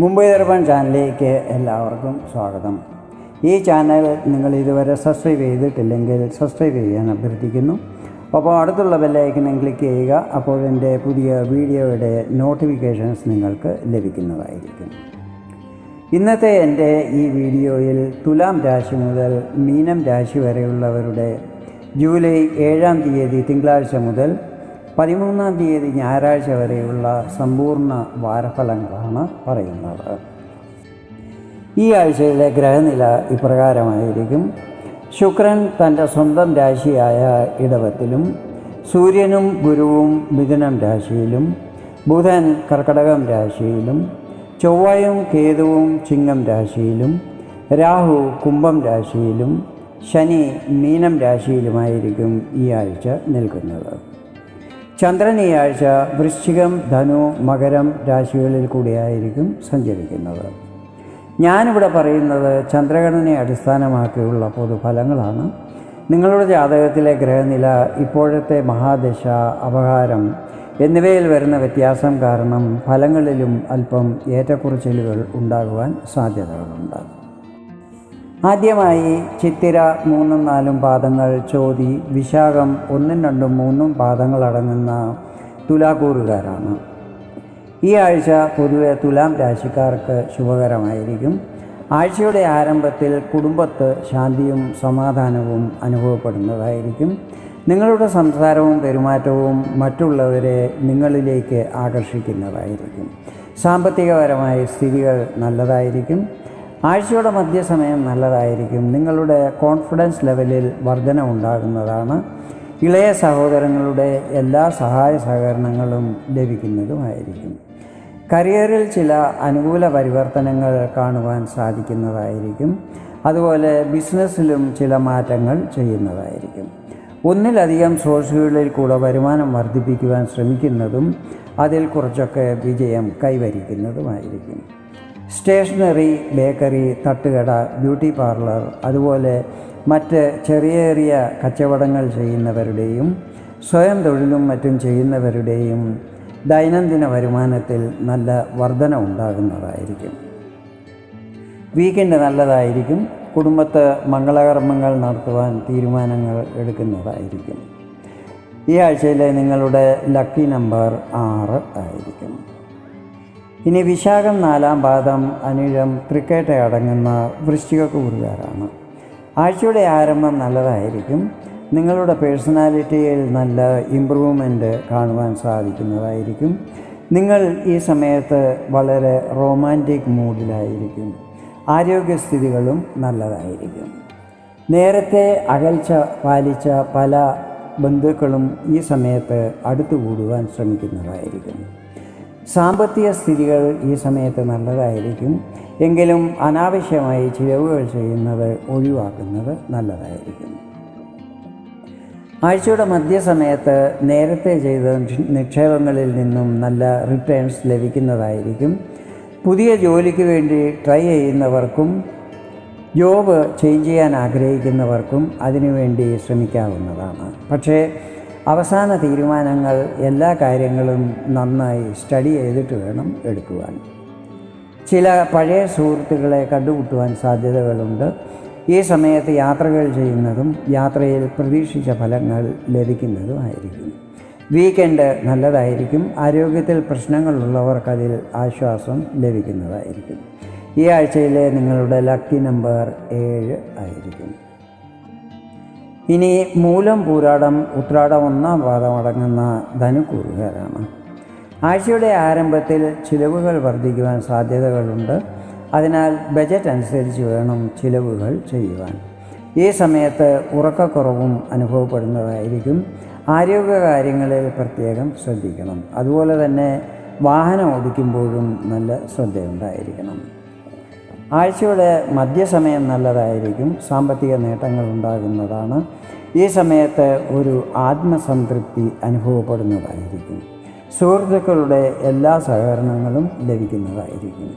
മുംബൈ ദർപ്പൺ ചാനലിലേക്ക് എല്ലാവർക്കും സ്വാഗതം. ഈ ചാനൽ നിങ്ങൾ ഇതുവരെ സബ്സ്ക്രൈബ് ചെയ്തിട്ടില്ലെങ്കിൽ സബ്സ്ക്രൈബ് ചെയ്യാൻ അഭ്യർത്ഥിക്കുന്നു. അപ്പോൾ അടുത്തുള്ള ബെല്ലൈക്കനും ക്ലിക്ക് ചെയ്യുക അപ്പോൾ എന്റെ പുതിയ വീഡിയോയുടെ നോട്ടിഫിക്കേഷൻസ് നിങ്ങൾക്ക് ലഭിക്കുന്നതായിരിക്കും. ഇന്നത്തെ എന്റെ ഈ വീഡിയോയിൽ തുലാം രാശി മുതൽ മീനം രാശി വരെയുള്ളവരുടെ ജൂലൈ ഏഴാം തീയതി തിങ്കളാഴ്ച മുതൽ പതിമൂന്നാം തീയതി ഞായറാഴ്ച വരെയുള്ള സമ്പൂർണ വാരഫലങ്ങളാണ് പറയുന്നത്. ഈ ആഴ്ചയിലെ ഗ്രഹനില ഇപ്രകാരമായിരിക്കും. ശുക്രൻ തന്റെ സ്വന്തം രാശിയായ ഇടവത്തിലും സൂര്യനും ഗുരുവും മിഥുനം രാശിയിലും ബുധൻ കർക്കടകം രാശിയിലും ചൊവ്വയും കേതുവും ചിങ്ങം രാശിയിലും രാഹു കുംഭം രാശിയിലും ശനി മീനം രാശിയിലുമായിരിക്കും ഈ ആഴ്ച നിൽക്കുന്നത്. ചന്ദ്രൻ ഈ ആഴ്ച വൃശ്ചികം ധനു മകരം രാശികളിൽ കൂടിയായിരിക്കും സഞ്ചരിക്കുന്നത്. ഞാനിവിടെ പറയുന്നത് ചന്ദ്രഗണനയെ അടിസ്ഥാനമാക്കിയുള്ള പൊതുഫലങ്ങളാണ്. നിങ്ങളുടെ ജാതകത്തിലെ ഗ്രഹനില ഇപ്പോഴത്തെ മഹാദശ അപകാരം എന്നിവയിൽ വരുന്ന വ്യത്യാസം കാരണം ഫലങ്ങളിലും അല്പം ഏറ്റക്കുറച്ചിലുകൾ ഉണ്ടാകുവാൻ സാധ്യതകളുണ്ട്. ആദ്യമായി ചിത്തിര മൂന്നും നാലും പാദങ്ങൾ ചോതി വിശാഖം ഒന്നും രണ്ടും മൂന്നും പാദങ്ങൾ അടങ്ങുന്ന തുലാക്കൂറുകാരാണ്. ഈ ആഴ്ച പൊതുവെ തുലാം രാശിക്കാർക്ക് ശുഭകരമായിരിക്കും. ആഴ്ചയുടെ ആരംഭത്തിൽ കുടുംബത്ത് ശാന്തിയും സമാധാനവും അനുഭവപ്പെടുന്നതായിരിക്കും. നിങ്ങളുടെ സംസാരവും പെരുമാറ്റവും മറ്റുള്ളവരെ നിങ്ങളിലേക്ക് ആകർഷിക്കുന്നതായിരിക്കും. സാമ്പത്തികപരമായ സ്ഥിതികൾ നല്ലതായിരിക്കും. ആഴ്ചയുടെ മധ്യസമയം നല്ലതായിരിക്കും. നിങ്ങളുടെ കോൺഫിഡൻസ് ലെവലിൽ വർധന ഉണ്ടാകുന്നതാണ്. ഇളയ സഹോദരങ്ങളുടെ എല്ലാ സഹായ സഹകരണങ്ങളും ലഭിക്കുന്നതുമായിരിക്കും. കരിയറിൽ ചില അനുകൂല പരിവർത്തനങ്ങൾ കാണുവാൻ സാധിക്കുന്നതായിരിക്കും. അതുപോലെ ബിസിനസ്സിലും ചില മാറ്റങ്ങൾ ചെയ്യുന്നതായിരിക്കും. ഒന്നിലധികം സോഴ്സുകളിൽ കൂടെ വരുമാനം വർദ്ധിപ്പിക്കുവാൻ ശ്രമിക്കുന്നതും അതിൽ കുറച്ചൊക്കെ വിജയം കൈവരിക്കുന്നതുമായിരിക്കും. സ്റ്റേഷനറി ബേക്കറി തട്ടുകട ബ്യൂട്ടി പാർലർ അതുപോലെ മറ്റ് ചെറിയ ചെറിയ കച്ചവടങ്ങൾ ചെയ്യുന്നവരുടെയും സ്വയം തൊഴിലും മറ്റും ചെയ്യുന്നവരുടെയും ദൈനംദിന വരുമാനത്തിൽ നല്ല വർധന ഉണ്ടാകുന്നതായിരിക്കും. വീക്കെൻഡ് നല്ലതായിരിക്കും. കുടുംബത്ത് മംഗളകർമ്മങ്ങൾ നടത്തുവാൻ തീരുമാനങ്ങൾ എടുക്കുന്നതായിരിക്കും. ഈ ആഴ്ചയിലെ നിങ്ങളുടെ ലക്കി നമ്പർ ആറ് ആയിരിക്കും. ഇനി വിശാഖം നാലാം പാദം അനിഴം തൃക്കേട്ട അടങ്ങുന്ന വൃശ്ചിക കൂറുകാരാണ് ആഴ്ചയുടെ ആരംഭം നല്ലതായിരിക്കും. നിങ്ങളുടെ പേഴ്സണാലിറ്റിയിൽ നല്ല ഇമ്പ്രൂവ്മെന്റ് കാണുവാൻ സാധിക്കുന്നതായിരിക്കും. നിങ്ങൾ ഈ സമയത്ത് വളരെ റൊമാന്റിക് മൂഡിലായിരിക്കും. ആരോഗ്യസ്ഥിതികളും നല്ലതായിരിക്കും. നേരത്തെ അകൽച്ച പാലിച്ച പല ബന്ധുക്കളും ഈ സമയത്ത് അടുത്തുകൂടുവാൻ ശ്രമിക്കുന്നതായിരിക്കും. സാമ്പത്തിക സ്ഥിതികൾ ഈ സമയത്ത് നല്ലതായിരിക്കും. എങ്കിലും അനാവശ്യമായി ചിലവുകൾ ചെയ്യുന്നത് ഒഴിവാക്കുന്നത് നല്ലതായിരിക്കും. ആഴ്ചയുടെ മധ്യസമയത്ത് നേരത്തെ ചെയ്ത നിക്ഷേപങ്ങളിൽ നിന്നും നല്ല റിട്ടേൺസ് ലഭിക്കുന്നതായിരിക്കും. പുതിയ ജോലിക്ക് വേണ്ടി ട്രൈ ചെയ്യുന്നവർക്കും ജോബ് ചേഞ്ച് ചെയ്യാൻ ആഗ്രഹിക്കുന്നവർക്കും അതിനുവേണ്ടി ശ്രമിക്കാവുന്നതാണ്. പക്ഷേ അവസാന തീരുമാനങ്ങൾ എല്ലാ കാര്യങ്ങളും നന്നായി സ്റ്റഡി ചെയ്തിട്ട് വേണം എടുക്കുവാൻ. ചില പഴയ സുഹൃത്തുക്കളെ കണ്ടുമുട്ടുവാൻ സാധ്യതകളുണ്ട്. ഈ സമയത്ത് യാത്രകൾ ചെയ്യുന്നതും യാത്രയിൽ പ്രതീക്ഷിച്ച ഫലങ്ങൾ ലഭിക്കുന്നതുമായിരിക്കും വീക്കെൻഡ് നല്ലതായിരിക്കും. ആരോഗ്യത്തിൽ പ്രശ്നങ്ങളുള്ളവർക്ക് അതിൽ ആശ്വാസം ലഭിക്കുന്നതായിരിക്കും. ഈ ആഴ്ചയിലെ നിങ്ങളുടെ ലക്കി നമ്പർ ഏഴ് ആയിരിക്കും. ഇനി മൂലം പൂരാടം ഉത്രാടം ഒന്നാം പാദം അടങ്ങുന്ന ധനുക്കൂറുകാരാണ്. ആഴ്ചയുടെ ആരംഭത്തിൽ ചിലവുകൾ വർദ്ധിക്കുവാൻ സാധ്യതകളുണ്ട്. അതിനാൽ ബജറ്റ് അനുസരിച്ച് വേണം ചിലവുകൾ ചെയ്യുവാൻ. ഈ സമയത്ത് ഉറക്കക്കുറവും അനുഭവപ്പെടുന്നതായിരിക്കും. ആരോഗ്യകാര്യങ്ങളിൽ പ്രത്യേകം ശ്രദ്ധിക്കണം. അതുപോലെ തന്നെ വാഹനം ഓടിക്കുമ്പോഴും നല്ല ശ്രദ്ധയുണ്ടായിരിക്കണം. ആഴ്ചയുടെ മധ്യസമയം നല്ലതായിരിക്കും സാമ്പത്തിക നേട്ടങ്ങൾ ഉണ്ടാകുന്നതാണ്. ഈ സമയത്ത് ഒരു ആത്മസംതൃപ്തി അനുഭവപ്പെടുന്നതായിരിക്കും. സുഹൃത്തുക്കളുടെ എല്ലാ സഹകരണങ്ങളും ലഭിക്കുന്നതായിരിക്കും.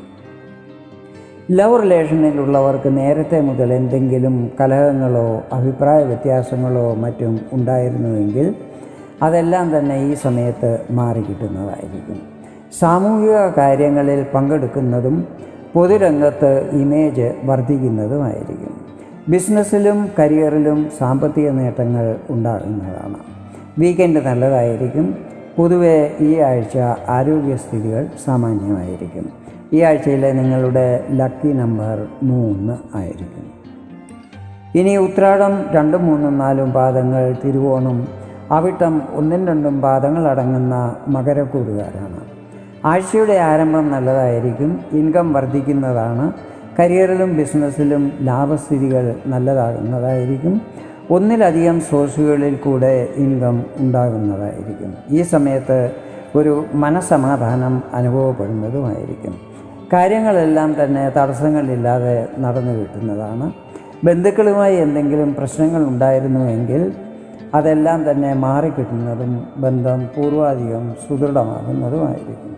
ലവ് റിലേഷനിലുള്ളവർക്ക് നേരത്തെ മുതൽ എന്തെങ്കിലും കലഹങ്ങളോ അഭിപ്രായ വ്യത്യാസങ്ങളോ മറ്റും ഉണ്ടായിരുന്നുവെങ്കിൽ അതെല്ലാം തന്നെ ഈ സമയത്ത് മാറിക്കിട്ടുന്നതായിരിക്കും. സാമൂഹിക കാര്യങ്ങളിൽ പങ്കെടുക്കുന്നതും പൊതുരംഗത്ത് ഇമേജ് വർദ്ധിക്കുന്നതുമായിരിക്കും. ബിസിനസ്സിലും കരിയറിലും സാമ്പത്തിക നേട്ടങ്ങൾ ഉണ്ടാകുന്നതാണ്. വീക്കെൻഡ് നല്ലതായിരിക്കും. പൊതുവെ ഈ ആഴ്ച ആരോഗ്യസ്ഥിതികൾ സാമാന്യമായിരിക്കും. ഈ ആഴ്ചയിലെ നിങ്ങളുടെ ലക്കി നമ്പർ മൂന്ന് ആയിരിക്കും. ഇനി ഉത്രാടം രണ്ടും മൂന്നും നാലും പാദങ്ങൾ തിരുവോണം. അവിട്ടം ഒന്നും രണ്ടും പാദങ്ങൾ അടങ്ങുന്ന മകരക്കൂറുകാരാണ്. ആഴ്ചയുടെ ആരംഭം നല്ലതായിരിക്കും ഇൻകം വർദ്ധിക്കുന്നതാണ് കരിയറിലും ബിസിനസ്സിലും ലാഭസ്ഥിതികൾ നല്ലതാകുന്നതായിരിക്കും ഒന്നിലധികം സോഴ്സുകളിൽ കൂടെ ഇൻകം ഉണ്ടാകുന്നതായിരിക്കും. ഈ സമയത്ത് ഒരു മനസമാധാനം അനുഭവപ്പെടുന്നതുമായിരിക്കും. കാര്യങ്ങളെല്ലാം തന്നെ തടസ്സങ്ങളില്ലാതെ നടന്നു കിട്ടുന്നതാണ്. ബന്ധുക്കളുമായി എന്തെങ്കിലും പ്രശ്നങ്ങൾ ഉണ്ടായിരുന്നുവെങ്കിൽ അതെല്ലാം തന്നെ മാറിക്കിട്ടുന്നതും ബന്ധം പൂർവാധികം സുദൃഢമാകുന്നതുമായിരിക്കും.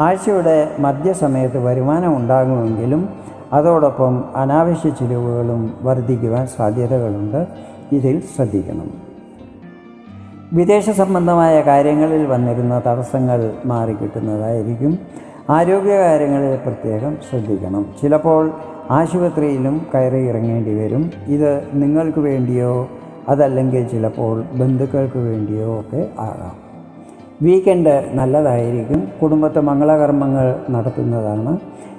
ആഴ്ചയുടെ മധ്യസമയത്ത് വരുമാനം ഉണ്ടാകുമെങ്കിലും അതോടൊപ്പം അനാവശ്യ ചിലവുകളും വർദ്ധിക്കുവാൻ സാധ്യതകളുണ്ട്. ഇതിൽ ശ്രദ്ധിക്കണം. വിദേശ സംബന്ധമായ കാര്യങ്ങളിൽ വന്നിരുന്ന തടസ്സങ്ങൾ മാറിക്കിട്ടുന്നതായിരിക്കും. ആരോഗ്യകാര്യങ്ങളിൽ പ്രത്യേകം ശ്രദ്ധിക്കണം. ചിലപ്പോൾ ആശുപത്രിയിലും കയറി ഇറങ്ങേണ്ടി വരും. ഇത് നിങ്ങൾക്ക് വേണ്ടിയോ അതല്ലെങ്കിൽ ചിലപ്പോൾ ബന്ധുക്കൾക്ക് വേണ്ടിയോ ഒക്കെ ആകാം. വീക്കെൻഡ് നല്ലതായിരിക്കും. കുടുംബത്തെ മംഗളകർമ്മങ്ങൾ നടത്തുന്നതാണ്.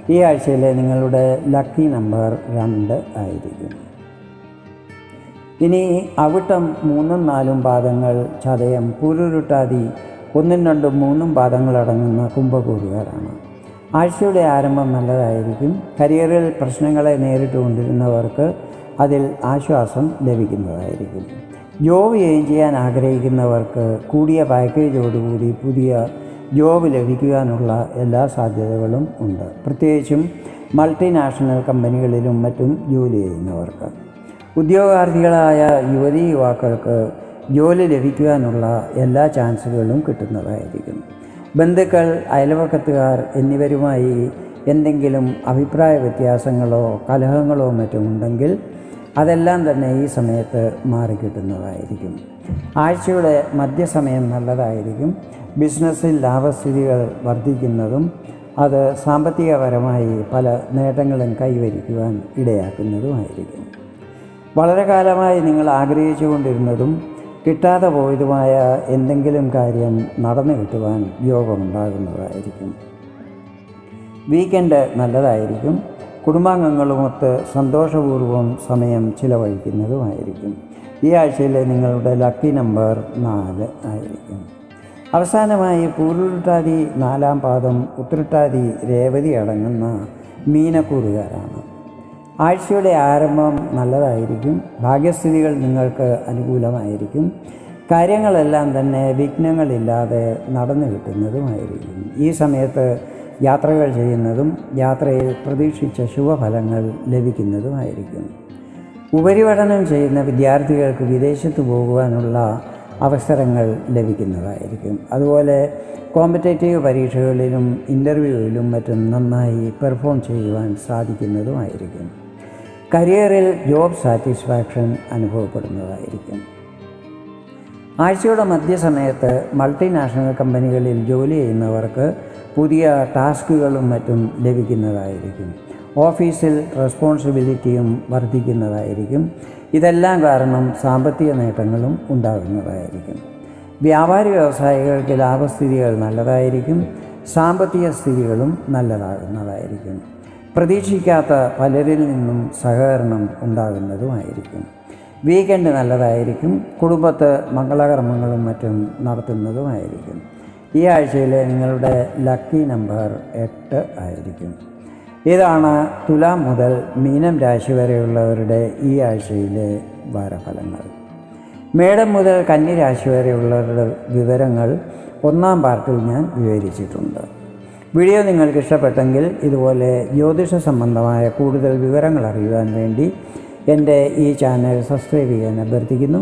ഈ ആഴ്ചയിലെ നിങ്ങളുടെ ലക്കി നമ്പർ രണ്ട് ആയിരിക്കും. ഇനി അവിട്ടം മൂന്നും നാലും പാദങ്ങൾ ചതയം പൂരുരുട്ടാതി ഒന്നും രണ്ടും മൂന്നും പാദങ്ങൾ അടങ്ങുന്ന കുംഭകൂറുകാരാണ് ആഴ്ചയുടെ ആരംഭം നല്ലതായിരിക്കും. കരിയറിൽ പ്രശ്നങ്ങളെ നേരിട്ട് കൊണ്ടിരുന്നവർക്ക് അതിൽ ആശ്വാസം ലഭിക്കുന്നതായിരിക്കും. ജോബ് ചെയ്യാൻ ആഗ്രഹിക്കുന്നവർക്ക് കൂടിയ പാക്കേജോടുകൂടി പുതിയ ജോബ് ലഭിക്കാനുള്ള എല്ലാ സാധ്യതകളും ഉണ്ട്. പ്രത്യേകിച്ചും മൾട്ടിനാഷണൽ കമ്പനികളിലും മറ്റും ജോലി ചെയ്യുന്നവർക്ക്. ഉദ്യോഗാർത്ഥികളായ യുവതി യുവാക്കൾക്ക് ജോലി ലഭിക്കുവാനുള്ള എല്ലാ ചാൻസുകളും കിട്ടുന്നതായിരിക്കും. ബന്ധുക്കൾ അയൽവക്കത്തുകാർ എന്നിവരുമായി എന്തെങ്കിലും അഭിപ്രായ വ്യത്യാസങ്ങളോ കലഹങ്ങളോ മറ്റും ഉണ്ടെങ്കിൽ അതെല്ലാം തന്നെ ഈ സമയത്ത് മാറിക്കിട്ടുന്നതായിരിക്കും ആഴ്ചയുടെ മധ്യസമയം നല്ലതായിരിക്കും. ബിസിനസ്സിൽ ലാഭസ്ഥിതികൾ വർദ്ധിക്കുന്നതും അത് സാമ്പത്തികപരമായി പല നേട്ടങ്ങളും കൈവരിക്കുവാൻ ഇടയാക്കുന്നതുമായിരിക്കും. വളരെ കാലമായി നിങ്ങൾ ആഗ്രഹിച്ചു കൊണ്ടിരുന്നതും കിട്ടാതെ പോയതുമായ എന്തെങ്കിലും കാര്യം നടന്നു കിട്ടുവാൻ യോഗമുണ്ടാകുന്നതായിരിക്കും. വീക്കെൻഡ് നല്ലതായിരിക്കും. കുടുംബാംഗങ്ങളുമൊത്ത് സന്തോഷപൂർവം സമയം ചിലവഴിക്കുന്നതുമായിരിക്കും. ഈ ആഴ്ചയിലെ നിങ്ങളുടെ ലക്കി നമ്പർ നാല് ആയിരിക്കും. അവസാനമായി പൂരുരുട്ടാതി നാലാം പാദം ഉത്രട്ടാതി രേവതി അടങ്ങുന്ന മീനക്കൂറുകാരാണ്. ആഴ്ചയുടെ ആരംഭം നല്ലതായിരിക്കും. ഭാഗ്യസ്ഥിതികൾ നിങ്ങൾക്ക് അനുകൂലമായിരിക്കും. കാര്യങ്ങളെല്ലാം തന്നെ വിഘ്നങ്ങളില്ലാതെ നടന്നു കിട്ടുന്നതുമായിരിക്കും ഈ സമയത്ത് യാത്രകൾ ചെയ്യുന്നതും യാത്രയിൽ പ്രതീക്ഷിച്ച ശുഭഫലങ്ങൾ ലഭിക്കുന്നതുമായിരിക്കും. ഉപരിപഠനം ചെയ്യുന്ന വിദ്യാർത്ഥികൾക്ക് വിദേശത്ത് പോകുവാനുള്ള അവസരങ്ങൾ ലഭിക്കുന്നതായിരിക്കും. അതുപോലെ കോമ്പറ്റേറ്റീവ് പരീക്ഷകളിലും ഇന്റർവ്യൂവിലും മറ്റും നന്നായി പെർഫോം ചെയ്യുവാൻ സാധിക്കുന്നതുമായിരിക്കും. കരിയറിൽ ജോബ് സാറ്റിസ്ഫാക്ഷൻ അനുഭവപ്പെടുന്നതായിരിക്കും. ആഴ്ചയുടെ മധ്യസമയത്ത് മൾട്ടിനാഷണൽ കമ്പനികളിൽ ജോലി ചെയ്യുന്നവർക്ക് പുതിയ ടാസ്കുകളും മറ്റും ലഭിക്കുന്നതായിരിക്കും. ഓഫീസിൽ റെസ്പോൺസിബിലിറ്റിയും വർദ്ധിക്കുന്നതായിരിക്കും. ഇതെല്ലാം കാരണം സാമ്പത്തിക നേട്ടങ്ങളും ഉണ്ടാകുന്നതായിരിക്കും. വ്യാപാരി വ്യവസായികൾക്ക് ലാഭസ്ഥിതികൾ നല്ലതായിരിക്കും. സാമ്പത്തിക സ്ഥിതികളും നല്ലതാകുന്നതായിരിക്കും. പ്രതീക്ഷിക്കാത്ത പലരിൽ നിന്നും സഹകരണം ഉണ്ടാകുന്നതുമായിരിക്കും. വീക്കെൻഡ് നല്ലതായിരിക്കും. കുടുംബത്ത് മംഗളകർമ്മങ്ങളും മറ്റും നടത്തുന്നതുമായിരിക്കും. ഈ ആഴ്ചയിലെ നിങ്ങളുടെ ലക്കി നമ്പർ എട്ട് ആയിരിക്കും. ഇതാണ് തുലാം മുതൽ മീനം രാശി വരെയുള്ളവരുടെ ഈ ആഴ്ചയിലെ വാരഫലങ്ങൾ. മേടം മുതൽ കന്നി രാശി വരെയുള്ളവരുടെ വിവരങ്ങൾ ഒന്നാം പാർട്ടിൽ ഞാൻ വിവരിച്ചിട്ടുണ്ട്. വീഡിയോ നിങ്ങൾക്ക് ഇഷ്ടപ്പെട്ടെങ്കിൽ ഇതുപോലെ ജ്യോതിഷ സംബന്ധമായ കൂടുതൽ വിവരങ്ങൾ അറിയുവാൻ വേണ്ടി എന്റെ ഈ ചാനൽ സബ്സ്ക്രൈബ് ചെയ്യാൻ അഭ്യർത്ഥിക്കുന്നു.